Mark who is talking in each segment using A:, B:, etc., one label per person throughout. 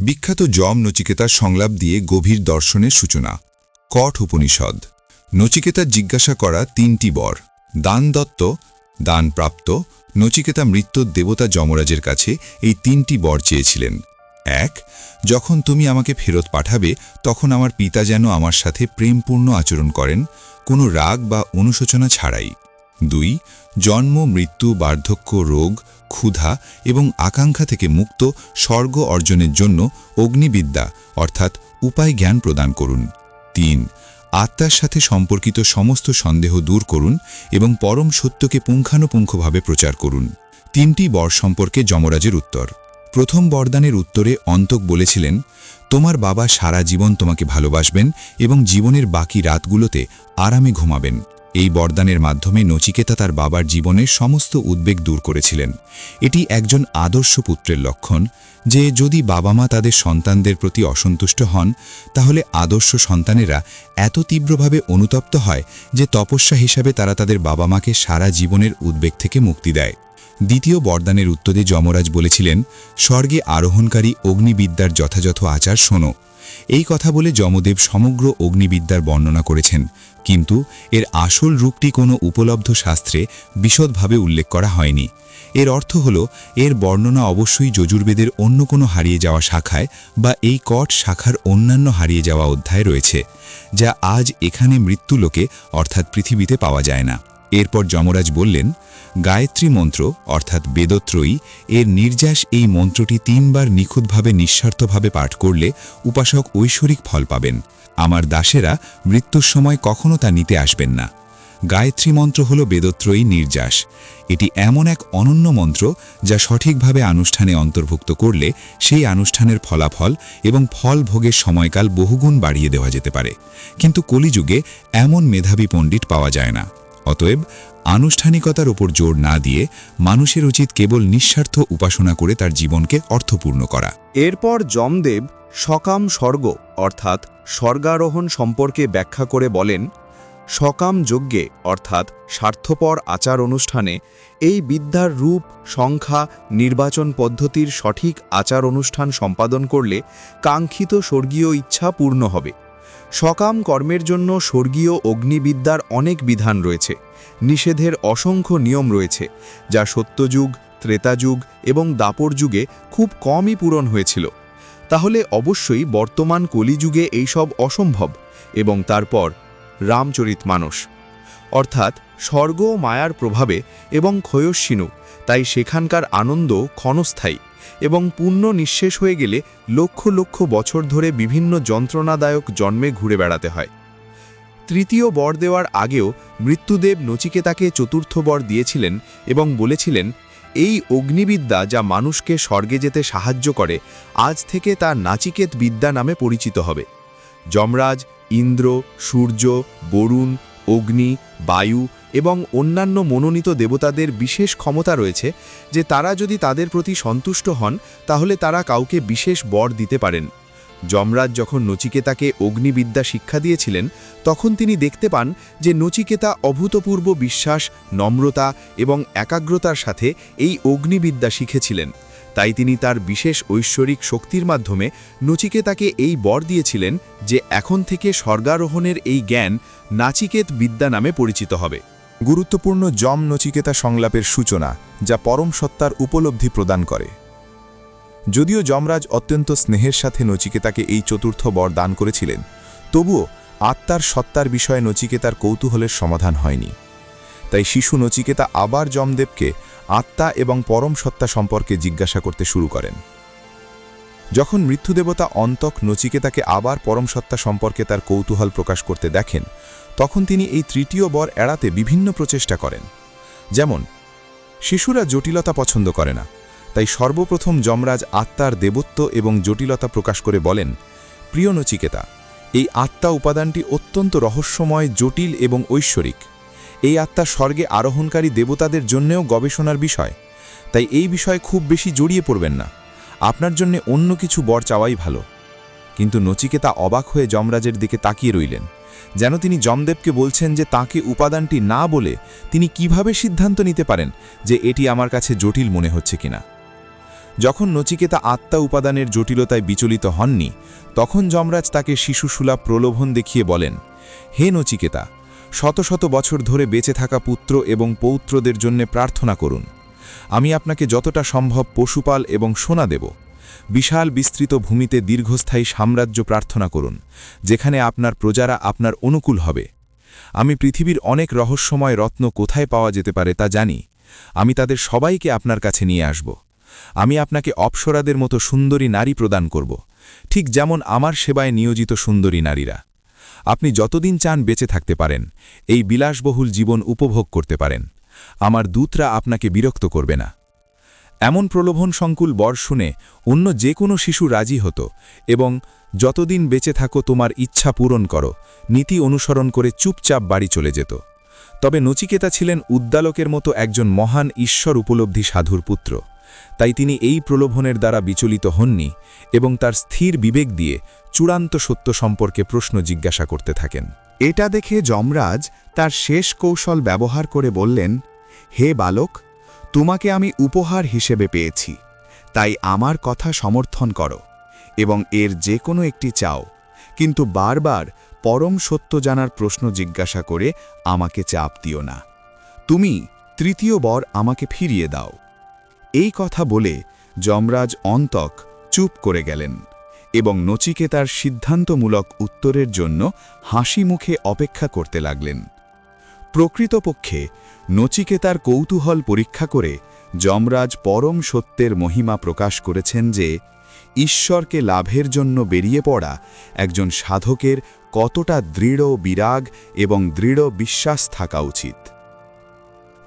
A: বিখ্যাত যম নচিকেতার সংলাপ দিয়ে গভীর দর্শনের সূচনা। কঠ উপনিষদ। নচিকেতার জিজ্ঞাসা করা তিনটি বর। দান দত্ত, দান প্রাপ্ত, নচিকেতা মৃত্যুর দেবতা যমরাজের কাছে এই তিনটি বর চেয়েছিলেন। এক, যখন তুমি আমাকে ফেরত পাঠাবে, তখন আমার পিতা যেন আমার সাথে প্রেমপূর্ণ আচরণ করেন, কোনো রাগ বা অনুশোচনা ছাড়াই। দুই, জন্ম, মৃত্যু, বার্ধক্য, রোগ, ক্ষুধা এবং আকাঙ্ক্ষা থেকে মুক্ত, স্বর্গ অর্জনের জন্য অগ্নিবিদ্যা, অর্থাৎ উপায় জ্ঞান প্রদান করুন। তিন, আত্মার সাথে সম্পর্কিত সমস্ত সন্দেহ দূর করুন এবং পরম সত্যকে পুঙ্খানুপুঙ্খভাবে প্রচার করুন। তিনটি বর সম্পর্কে যমরাজের উত্তর। প্রথম বরদানের উত্তরে অন্তক বলেছিলেন, তোমার বাবা সারা জীবন তোমাকে ভালোবাসবেন এবং জীবনের বাকি রাতগুলোতে আরামে ঘুমাবেন। এই বরদানের মাধ্যমে নচিকেতা তার বাবার জীবনের সমস্ত উদ্বেগ দূর করেছিলেন। এটি একজন আদর্শ পুত্রের লক্ষণ যে যদি বাবা মা তাদের সন্তানদের প্রতি অসন্তুষ্ট হন, তাহলে আদর্শ সন্তানেরা এত তীব্রভাবে অনুতপ্ত হয় যে তপস্যা হিসাবে তারা তাদের বাবা মাকে সারা জীবনের উদ্বেগ থেকে মুক্তি দেয়। দ্বিতীয় বরদানের উত্তরে যমরাজ বলেছিলেন, স্বর্গে আরোহণকারী অগ্নিবিদ্যার যথাযথ আচার শোনো। এই কথা বলে যমদেব সমগ্র অগ্নিবিদ্যার বর্ণনা করেছেন। কিন্তু এর আসল রূপটি কোনো উপলব্ধ শাস্ত্রে বিশদভাবে উল্লেখ করা হয়নি। এর অর্থ হল, এর বর্ণনা অবশ্যই যজুর্বেদের অন্য কোনো হারিয়ে যাওয়া শাখায় বা এই কট শাখার অন্যান্য হারিয়ে যাওয়া অধ্যায় রয়েছে, যা আজ এখানে মৃত্যুলোকে অর্থাৎ পৃথিবীতে পাওয়া যায় না। এরপর যমরাজ বললেন, গায়ত্রী মন্ত্র, অর্থাৎ বেদত্রয়ী, এর নির্যাস এই মন্ত্রটি তিনবার নিখুঁতভাবে নিঃস্বার্থভাবে পাঠ করলে উপাসক ঐশ্বরিক ফল পাবেন। আমার দাসেরা মৃত্যুর সময় কখনো তা নিতে আসবেন না। গায়ত্রী মন্ত্র হল বেদত্রয়ী নির্যাস। এটি এমন এক অনন্য মন্ত্র যা সঠিকভাবে আনুষ্ঠানে অন্তর্ভুক্ত করলে সেই আনুষ্ঠানের ফলাফল এবং ফল ভোগের সময়কাল বহুগুণ বাড়িয়ে দেওয়া যেতে পারে। কিন্তু কলিযুগে এমন মেধাবী পণ্ডিত পাওয়া যায় না। অতএব আনুষ্ঠানিকতার ওপর জোর না দিয়ে মানুষের উচিত কেবল নিঃস্বার্থ উপাসনা করে তার জীবনকে অর্থপূর্ণ করা।
B: এরপর যমদেব সকাম স্বর্গ অর্থাৎ স্বর্গারোহণ সম্পর্কে ব্যাখ্যা করে বলেন, সকাম যজ্ঞে, অর্থাৎ স্বার্থপর আচার অনুষ্ঠানে, এই বিদ্যার রূপ, সংখ্যা, নির্বাচন পদ্ধতির সঠিক আচার অনুষ্ঠান সম্পাদন করলে কাঙ্ক্ষিত স্বর্গীয় ইচ্ছা পূর্ণ হবে। সকাম কর্মের জন্য স্বর্গীয় অগ্নিবিদ্যার অনেক বিধান রয়েছে। নিষেধের অসংখ্য নিয়ম রয়েছে, যা সত্যযুগ, ত্রেতাযুগ এবং দাপর যুগে খুব কমই পূরণ হয়েছিল। তাহলে অবশ্যই বর্তমান কলিযুগে এইসব অসম্ভব এবং তারপর রামচরিত মানুষ। অর্থাৎ স্বর্গ মায়ার প্রভাবে এবং ক্ষয়স্বিনু তাই সেখানকার আনন্দ ক্ষণস্থায়ী এবং পুণ্য নিঃশেষ হয়ে গেলে লক্ষ লক্ষ বছর ধরে বিভিন্ন যন্ত্রণাদায়ক জন্মে ঘুরে বেড়াতে হয়। তৃতীয় বর দেওয়ার আগেও মৃত্যুদেব নচিকেতাকে চতুর্থ বর দিয়েছিলেন এবং বলেছিলেন এই অগ্নিবিদ্যা যা মানুষকে স্বর্গে যেতে সাহায্য করে, আজ থেকে তা নাচিকেত বিদ্যা নামে পরিচিত হবে। যমরাজ, ইন্দ্র, সূর্য, বরুণ, অগ্নি, বায়ু এবং অন্যান্য মনোনীত দেবতাদের বিশেষ ক্ষমতা রয়েছে যে তারা যদি তাদের প্রতি সন্তুষ্ট হন, তাহলে তারা কাউকে বিশেষ বর দিতে পারেন। যমরাজ যখন নচিকেতাকে অগ্নিবিদ্যা শিক্ষা দিয়েছিলেন, তখন তিনি দেখতে পান যে নচিকেতা অভূতপূর্ব বিশ্বাস, নম্রতা এবং একাগ্রতার সাথে এই অগ্নিবিদ্যা শিখেছিলেন। তাই তিনি তার বিশেষ ঐশ্বরিক শক্তির মাধ্যমে নচিকেতাকে এই বর দিয়েছিলেন যে এখন থেকে স্বর্গারোহণের এই জ্ঞান নাচিকেত বিদ্যা নামে পরিচিত হবে।
C: গুরুত্বপূর্ণ যম নচিকেতা সংলাপের সূচনা, যা পরম সত্তার উপলব্ধি প্রদান করে। যদিও যমরাজ অত্যন্ত স্নেহের সাথে নচিকেতাকে এই চতুর্থ বর দান করেছিলেন, তবুও আত্মার সত্তার বিষয়ে নচিকেতার কৌতূহলের সমাধান হয়নি। তাই শিশু নচিকেতা আবার যমদেবকে আত্মা এবং পরম সত্তা সম্পর্কে জিজ্ঞাসা করতে শুরু করেন। যখন মৃত্যুদেবতা অন্তক নচিকেতাকে আবার পরম সত্তা সম্পর্কে তার কৌতূহল প্রকাশ করতে দেখেন, তখন তিনি এই তৃতীয় বর এড়াতে বিভিন্ন প্রচেষ্টা করেন। যেমন, শিশুরা জটিলতা পছন্দ করে না তাই সর্বপ্রথম যমরাজ আত্মার দেবত্ব এবং জটিলতা প্রকাশ করে বলেন, প্রিয় নচিকেতা, এই আত্মা উপাদানটি অত্যন্ত রহস্যময়, জটিল এবং ঐশ্বরিক। এই আত্মা স্বর্গে আরোহণকারী দেবতাদের জন্যেও গবেষণার বিষয়। তাই এই বিষয়ে খুব বেশি জড়িয়ে পড়বেন না। আপনার জন্য অন্য কিছু বর চাওয়াই ভালো। কিন্তু নচিকেতা অবাক হয়ে যমরাজের দিকে তাকিয়ে রইলেন, যেন তিনি যমদেবকে বলছেন যে তাকে উপাদানটি না বলে তিনি কীভাবে সিদ্ধান্ত নিতে পারেন যে এটি আমার কাছে জটিল মনে হচ্ছে কিনা। যখন নচিকেতা আত্মা উপাদানের জটিলতায় বিচলিত হননি, তখন যমরাজ তাকে শিশুসুলভ প্রলোভন দেখিয়ে বলেন, হে নচিকেতা, শত শত বছর ধরে বেঁচে থাকা পুত্র এবং পৌত্রদের জন্য প্রার্থনা করুন। আমি আপনাকে যতটা সম্ভব পশুপাল এবং সোনা দেব। বিশাল বিস্তৃত ভূমিতে দীর্ঘস্থায়ী সাম্রাজ্য প্রার্থনা করুন, যেখানে আপনার প্রজারা আপনার অনুকূল হবে। আমি পৃথিবীর অনেক রহস্যময় রত্ন কোথায় পাওয়া যেতে পারে তা জানি। আমি তাদের সবাইকে আপনার কাছে নিয়ে আসব। আমি আপনাকে অপসরাদের মতো সুন্দরী নারী প্রদান করব, ঠিক যেমন আমার সেবায় নিয়োজিত সুন্দরী নারীরা। আপনি যতদিন চান বেঁচে থাকতে পারেন, এই বিলাসবহুল জীবন উপভোগ করতে পারেন। আমার দূতরা আপনাকে বিরক্ত করবে না। এমন প্রলোভন সংকুল বর শুনে অন্য যে কোনো শিশু রাজি হতো এবং যতদিন বেঁচে থাকো তোমার ইচ্ছা পূরণ করো, নীতি অনুসরণ করে চুপচাপ বাড়ি চলে যেত। তবে নচিকেতা ছিলেন উদ্দালকের মতো একজন মহান ঈশ্বর উপলব্ধি সাধুর পুত্র। তাই তিনি এই প্রলোভনের দ্বারা বিচলিত হননি এবং তার স্থির বিবেক দিয়ে চূড়ান্ত সত্য সম্পর্কে প্রশ্ন জিজ্ঞাসা করতে থাকেন।
B: এটা দেখে যমরাজ তার শেষ কৌশল ব্যবহার করে বললেন, হে বালক, তোমাকে আমি উপহার হিসেবে পেয়েছি, তাই আমার কথা সমর্থন করো এবং এর যে কোনো একটি চাও। কিন্তু বারবার পরম সত্য জানার প্রশ্ন জিজ্ঞাসা করে আমাকে চাপ দিও না। তুমি তৃতীয় বর আমাকে ফিরিয়ে দাও। এই কথা বলে যমরাজ অন্তক চুপ করে গেলেন এবং নচিকেতার সিদ্ধান্তমূলক উত্তরের জন্য হাসি মুখে অপেক্ষা করতে লাগলেন। প্রকৃতপক্ষে নচিকেতার কৌতূহল পরীক্ষা করে যমরাজ পরম সত্যের মহিমা প্রকাশ করেছেন যে ঈশ্বরকে লাভের জন্য বেরিয়ে পড়া একজন সাধকের কতটা দৃঢ় বিরাগ এবং দৃঢ় বিশ্বাস থাকা উচিত।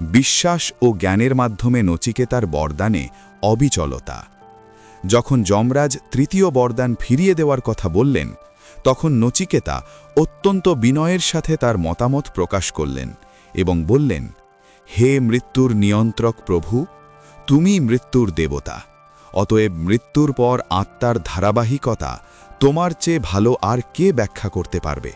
B: বিশ্বাস ও জ্ঞানের মাধ্যমে নচিকেতার বরদানে অবিচলতা। যখন যমরাজ তৃতীয় বরদান ফিরিয়ে দেওয়ার কথা বললেন, তখন নচিকেতা অত্যন্ত বিনয়ের সাথে তার মতামত প্রকাশ করলেন এবং বললেন, হে মৃত্যুর নিয়ন্ত্রক প্রভু, তুমি মৃত্যুর দেবতা। অতএব মৃত্যুর পর আত্মার ধারাবাহিকতা তোমার চেয়ে ভালো আর কে ব্যাখ্যা করতে পারবে?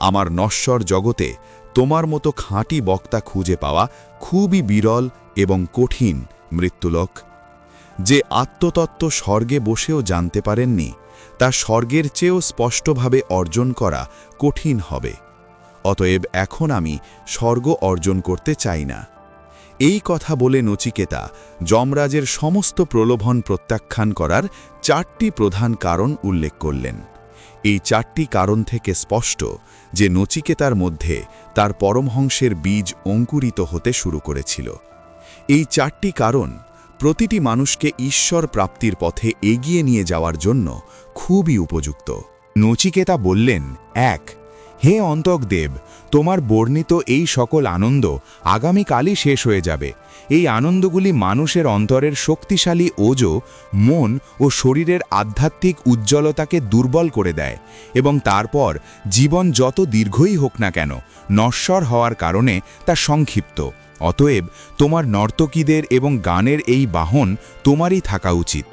B: আমার নশ্বর জগতে তোমার মতো খাঁটি বক্তা খুঁজে পাওয়া খুবই বিরল এবং কঠিন মৃত্যুলোক। যে আত্মতত্ত্ব স্বর্গে বসেও জানতে পারেননি, তা স্বর্গের চেয়েও স্পষ্টভাবে অর্জন করা কঠিন হবে। অতএব এখন আমি স্বর্গ অর্জন করতে চাই না। এই কথা বলে নচিকেতা যমরাজের সমস্ত প্রলোভন প্রত্যাখ্যান করার চারটি প্রধান কারণ উল্লেখ করলেন। এই চারটি কারণ থেকে স্পষ্ট যে নচিকেতার মধ্যে তার পরমহংসের বীজ অঙ্কুরিত হতে শুরু করেছিল। এই চারটি কারণ প্রতিটি মানুষকে ঈশ্বর প্রাপ্তির পথে এগিয়ে নিয়ে যাওয়ার জন্য খুবই উপযুক্ত। নচিকেতা বললেন, এক হে অন্তকদেব, তোমার বর্ণিত এই সকল আনন্দ আগামীকালই শেষ হয়ে যাবে। এই আনন্দগুলি মানুষের অন্তরের শক্তিশালী ওজো, মন ও শরীরের আধ্যাত্মিক উজ্জ্বলতাকে দুর্বল করে দেয় এবং তারপর জীবন যত দীর্ঘই হোক না কেন নশ্বর হওয়ার কারণে তা সংক্ষিপ্ত। অতএব তোমার নর্তকীদের এবং গানের এই বাহন তোমারই থাকা উচিত।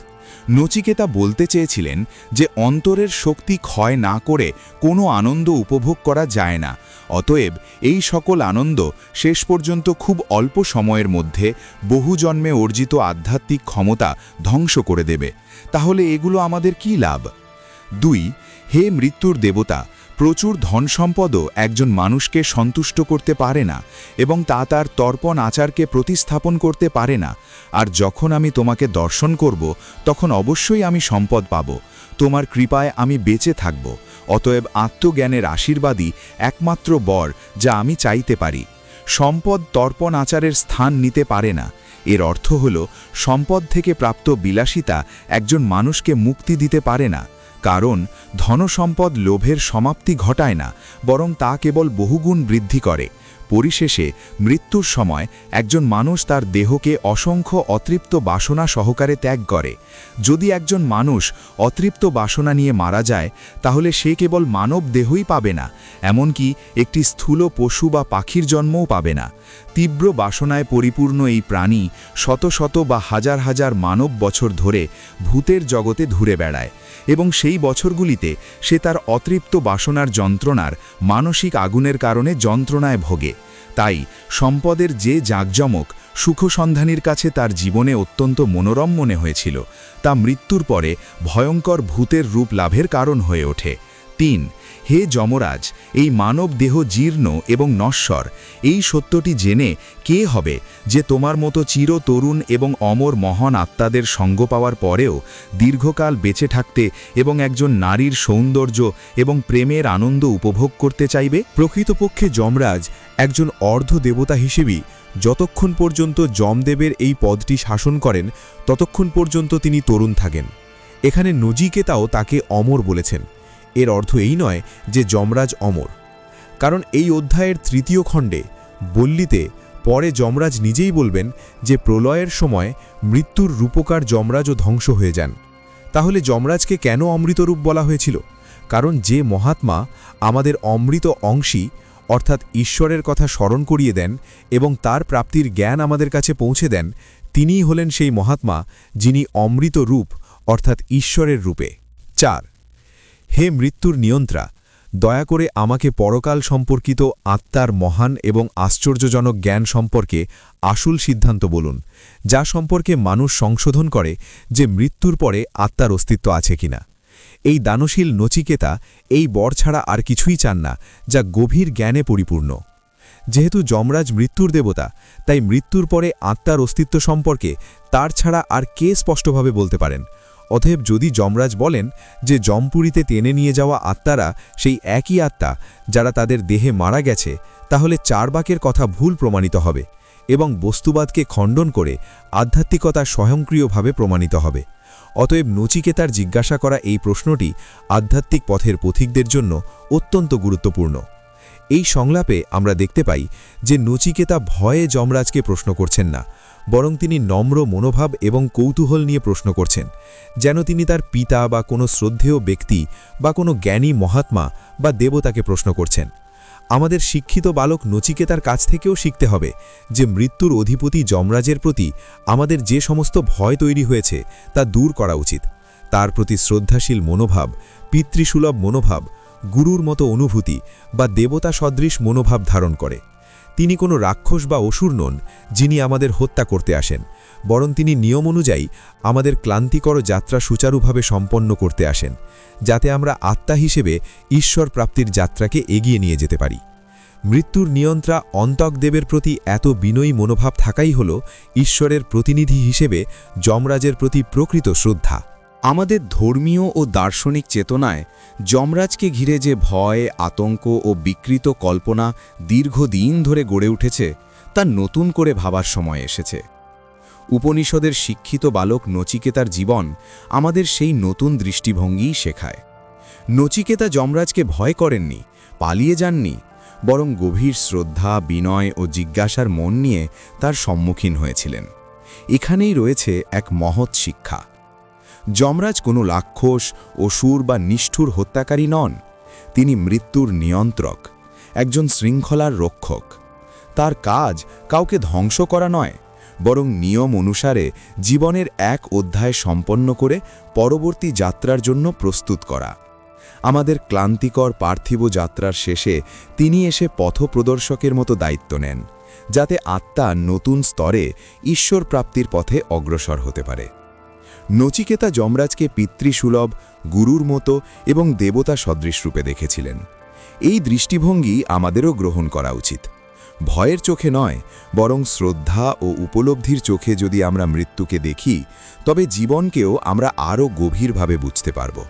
B: নচিকেতা বলতে চেয়েছিলেন যে অন্তরের শক্তি ক্ষয় না করে কোনো আনন্দ উপভোগ করা যায় না। অতএব এই সকল আনন্দ শেষ পর্যন্ত খুব অল্প সময়ের মধ্যে বহু জন্মে অর্জিত আধ্যাত্মিক ক্ষমতা ধ্বংস করে দেবে। তাহলে এগুলো আমাদের কি লাভ? দুই, হে মৃত্যুর দেবতা প্রচুর ধন সম্পদও একজন মানুষকে সন্তুষ্ট করতে পারে না এবং তা তার তর্পণ আচারকে প্রতিস্থাপন করতে পারে না। আর যখন আমি তোমাকে দর্শন করব, তখন অবশ্যই আমি সম্পদ পাব। তোমার কৃপায় আমি বেঁচে থাকব। অতএব আত্মজ্ঞানের আশীর্বাদই একমাত্র বর যা আমি চাইতে পারি। সম্পদ তর্পণ আচারের স্থান নিতে পারে না। এর অর্থ হল, সম্পদ থেকে প্রাপ্ত বিলাসিতা একজন মানুষকে মুক্তি দিতে পারে না। কারণ ধনসম্পদ লোভের সমাপ্তি ঘটায় না, বরং তা কেবল বহুগুণ বৃদ্ধি করে। পরিশেষে মৃত্যুর সময় একজন মানুষ তার দেহকে অসংখ্য অতৃপ্ত বাসনা সহকারে ত্যাগ করে। যদি একজন মানুষ অতৃপ্ত বাসনা নিয়ে মারা যায়, তাহলে সে কেবল মানব দেহই পাবে না, এমনকি একটি স্থূল পশু বা পাখির জন্মও পাবে না। তীব্র বাসনায় পরিপূর্ণ এই প্রাণী শত শত বা হাজার হাজার মানব বছর ধরে ভূতের জগতে ঘুরে বেড়ায় এবং সেই বছরগুলিতে সে তার অতৃপ্ত বাসনার যন্ত্রণার মানসিক আগুনের কারণে যন্ত্রণায় ভোগে। তাই সম্পদের যে জাঁকজমক সুখসন্ধানীর কাছে তার জীবনে অত্যন্ত মনোরম মনে হয়েছিল, তা মৃত্যুর পরে ভয়ঙ্কর ভূতের রূপ লাভের কারণ হয়ে ওঠে। তিন, হে যমরাজ, এই মানব দেহ জীর্ণ এবং নশ্বর, এই সত্যটি জেনে কে হবে যে তোমার মতো চির তরুণ এবং অমর মহান আত্মাদের সঙ্গ পাওয়ার পরেও দীর্ঘকাল বেঁচে থাকতে এবং একজন নারীর সৌন্দর্য এবং প্রেমের আনন্দ উপভোগ করতে চাইবে?
C: প্রকৃতপক্ষে যমরাজ একজন অর্ধ দেবতা হিসেবেই যতক্ষণ পর্যন্ত যমদেবের এই পদটি শাসন করেন, ততক্ষণ পর্যন্ত তিনি তরুণ থাকেন। এখানে নজিকেতাও তাকে অমর বলেছেন। এর অর্থ এই নয় যে যমরাজ অমর। কারণ এই অধ্যায়ের তৃতীয় খণ্ডে বল্লিতে পরে যমরাজ নিজেই বলবেন যে প্রলয়ের সময় মৃত্যুর রূপকার যমরাজও ধ্বংস হয়ে যান। তাহলে যমরাজকে কেন অমৃতরূপ বলা হয়েছিল? কারণ যে মহাত্মা আমাদের অমৃত অংশী, অর্থাৎ ঈশ্বরের কথা স্মরণ করিয়ে দেন এবং তার প্রাপ্তির জ্ঞান আমাদের কাছে পৌঁছে দেন, তিনিই হলেন সেই মহাত্মা যিনি অমৃত রূপ অর্থাৎ ঈশ্বরের রূপে। চার হে মৃত্যুর নিয়ন্ত্রা, দয়া করে আমাকে পরকাল সম্পর্কিত আত্মার মহান এবং আশ্চর্যজনক জ্ঞান সম্পর্কে আসল সিদ্ধান্ত বলুন, যা সম্পর্কে মানুষ সংশোধন করে যে মৃত্যুর পরে আত্মার অস্তিত্ব আছে কিনা। এই দানশীল নচিকেতা এই বর ছাড়া আর কিছুই চান না, যা গভীর জ্ঞানে পরিপূর্ণ। যেহেতু যমরাজ মৃত্যুর দেবতা, তাই মৃত্যুর পরে আত্মার অস্তিত্ব সম্পর্কে তার ছাড়া আর কে স্পষ্টভাবে বলতে পারেন? অতএব যদি যমরাজ বলেন যে জমপুরীতে টেনে নিয়ে যাওয়া আত্মারা সেই একই আত্মা যারা তাদের দেহে মারা গেছে, তাহলে চারবাকের কথা ভুল প্রমাণিত হবে এবং বস্তুবাদকে খণ্ডন করে আধ্যাত্মিকতা স্বয়ংক্রিয়ভাবে প্রমাণিত হবে। অতএব নচিকেতার জিজ্ঞাসা করা এই প্রশ্নটি আধ্যাত্মিক পথের পথিকদের জন্য অত্যন্ত গুরুত্বপূর্ণ। এই সংলাপে আমরা দেখতে পাই যে নচিকেতা ভয়ে যমরাজকে প্রশ্ন করছেন না। বরং তিনি নম্র মনোভাব এবং কৌতূহল নিয়ে প্রশ্ন করছেন, যেন তিনি তার পিতা বা কোনো শ্রদ্ধেয় ব্যক্তি বা কোনো জ্ঞানী মহাত্মা বা দেবতাকে প্রশ্ন করছেন। আমাদের শিক্ষিত বালক নচিকেতার কাছ থেকেও শিখতে হবে যে মৃত্যুর অধিপতি যমরাজের প্রতি আমাদের যে সমস্ত ভয় তৈরি হয়েছে তা দূর করা উচিত। তার প্রতি শ্রদ্ধাশীল মনোভাব, পিতৃসুলভ মনোভাব, গুরুর মতো অনুভূতি বা দেবতা সদৃশ মনোভাব ধারণ করে। তিনি কোনো রাক্ষস বা অসুর নন, যিনি আমাদের হত্যা করতে আসেন, বরং তিনি নিয়ম অনুযায়ী আমাদের ক্লান্তিকর যাত্রা সুচারুভাবে সম্পন্ন করতে আসেন, যাতে আমরা আত্মা হিসেবে ঈশ্বর প্রাপ্তির যাত্রাকে এগিয়ে নিয়ে যেতে পারি। মৃত্যুর নিয়ন্ত্রা অন্তকদেবের প্রতি এত বিনয়ী মনোভাব থাকাই হল ঈশ্বরের প্রতিনিধি হিসেবে যমরাজের প্রতি প্রকৃত শ্রদ্ধা।
B: আমাদের ধর্মীয় ও দার্শনিক চেতনায় যমরাজকে ঘিরে যে ভয়, আতঙ্ক ও বিকৃত কল্পনা দীর্ঘদিন ধরে গড়ে উঠেছে, তা নতুন করে ভাবার সময় এসেছে। উপনিষদের শিক্ষিত বালক নচিকেতার জীবন আমাদের সেই নতুন দৃষ্টিভঙ্গিই শেখায়। নচিকেতা যমরাজকে ভয় করেননি, পালিয়ে যাননি, বরং গভীর শ্রদ্ধা, বিনয় ও জিজ্ঞাসার মন নিয়ে তার সম্মুখীন হয়েছিলেন। এখানেই রয়েছে এক মহৎ শিক্ষা। যমরাজ কোনো লাক্ষস, অসুর বা নিষ্ঠুর হত্যাকারী নন। তিনি মৃত্যুর নিয়ন্ত্রক, একজন শৃঙ্খলার রক্ষক। তার কাজ কাউকে ধ্বংস করা নয়, বরং নিয়ম অনুসারে জীবনের এক অধ্যায় সম্পন্ন করে পরবর্তী যাত্রার জন্য প্রস্তুত করা। আমাদের ক্লান্তিকর পার্থিব যাত্রার শেষে তিনি এসে পথপ্রদর্শকের মতো দায়িত্ব নেন, যাতে আত্মা নতুন স্তরে ঈশ্বর প্রাপ্তির পথে অগ্রসর হতে পারে। নচিকেতা যমরাজকে পিতৃসুলভ, গুরুর মতো এবং দেবতা সদৃশ রূপে দেখেছিলেন। এই দৃষ্টিভঙ্গি আমাদেরও গ্রহণ করা উচিত। ভয়ের চোখে নয়, বরং শ্রদ্ধা ও উপলব্ধির চোখে যদি আমরা মৃত্যুকে দেখি, তবে জীবনকেও আমরা আরও গভীরভাবে বুঝতে পারব।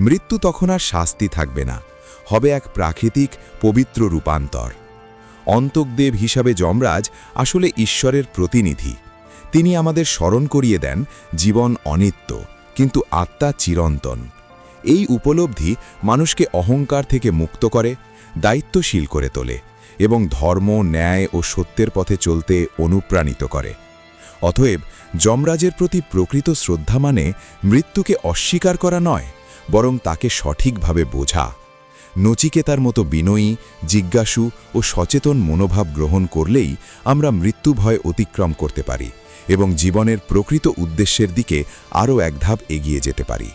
B: মৃত্যু তখন আর শাস্তি থাকবে না, হবে এক প্রাকৃতিক, পবিত্র রূপান্তর। অন্তকদেব হিসাবে যমরাজ আসলে ঈশ্বরের প্রতিনিধি। তিনি আমাদের স্মরণ করিয়ে দেন জীবন অনিত্য, কিন্তু আত্মা চিরন্তন। এই উপলব্ধি মানুষকে অহংকার থেকে মুক্ত করে, দায়িত্বশীল করে তোলে এবং ধর্ম, ন্যায় ও সত্যের পথে চলতে অনুপ্রাণিত করে। অতএব যমরাজের প্রতি প্রকৃত শ্রদ্ধা মানে মৃত্যুকে অস্বীকার করা নয়, বরং তাকে সঠিকভাবে বোঝা। নচিকেতার মতো বিনয়ী, জিজ্ঞাসু ও সচেতন মনোভাব গ্রহণ করলেই আমরা মৃত্যু ভয় অতিক্রম করতে পারি। এবং জীবনের প্রকৃত উদ্দেশ্যের দিকে আরও এক ধাপ এগিয়ে যেতে পারি।